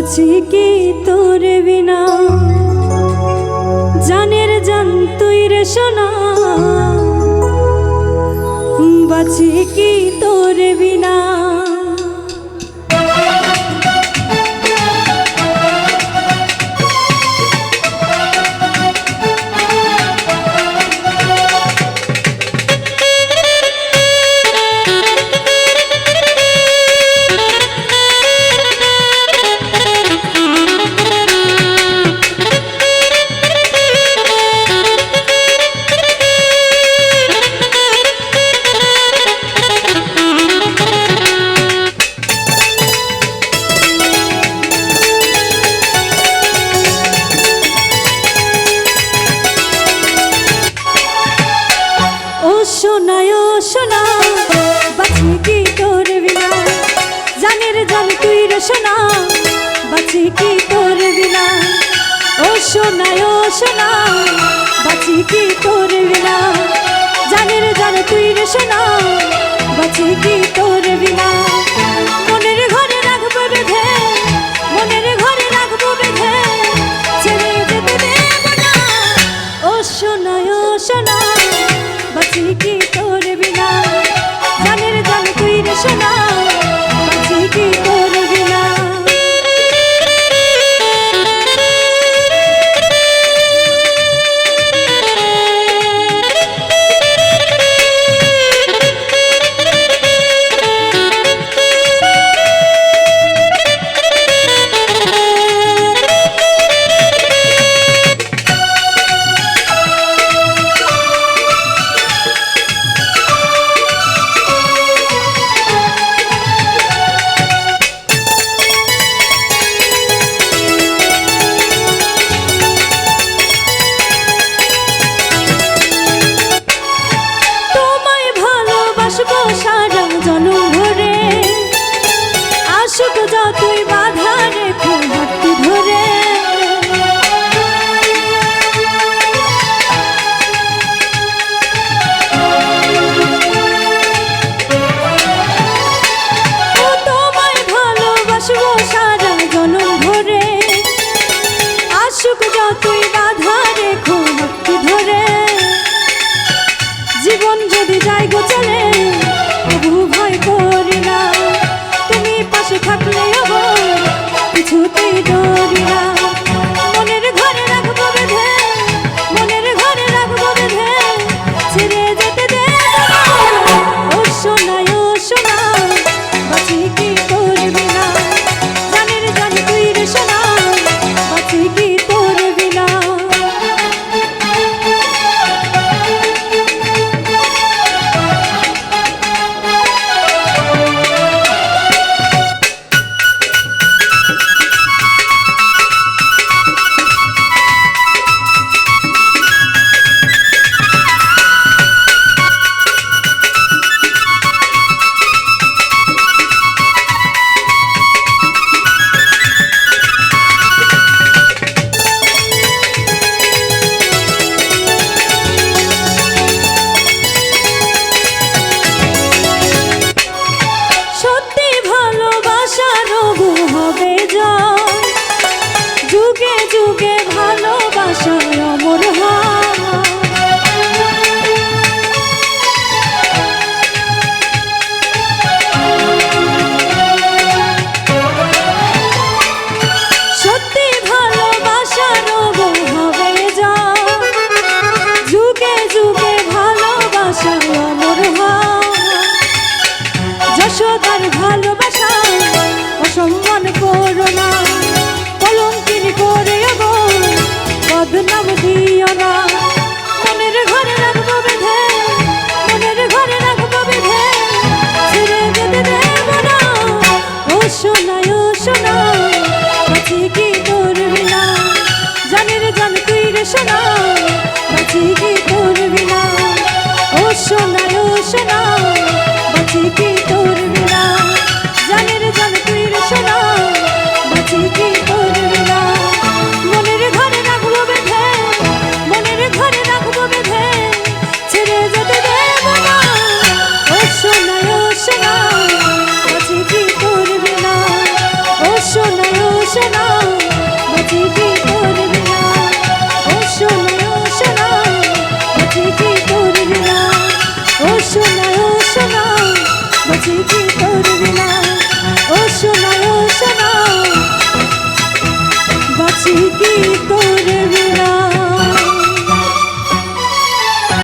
আছি কি সোনায় সোনা বাঁচি কি তোর বিনা জানের জানে তুই রে সোনা বাঁচি কি তোর সারা জনম ভরে আসুক যতই বাধা রেখো হাত ধরে। সোনায় সোনা বাঁচি কি তোর বিনা জানের জান তুই রে সোনা বাঁচি কি বাঁচি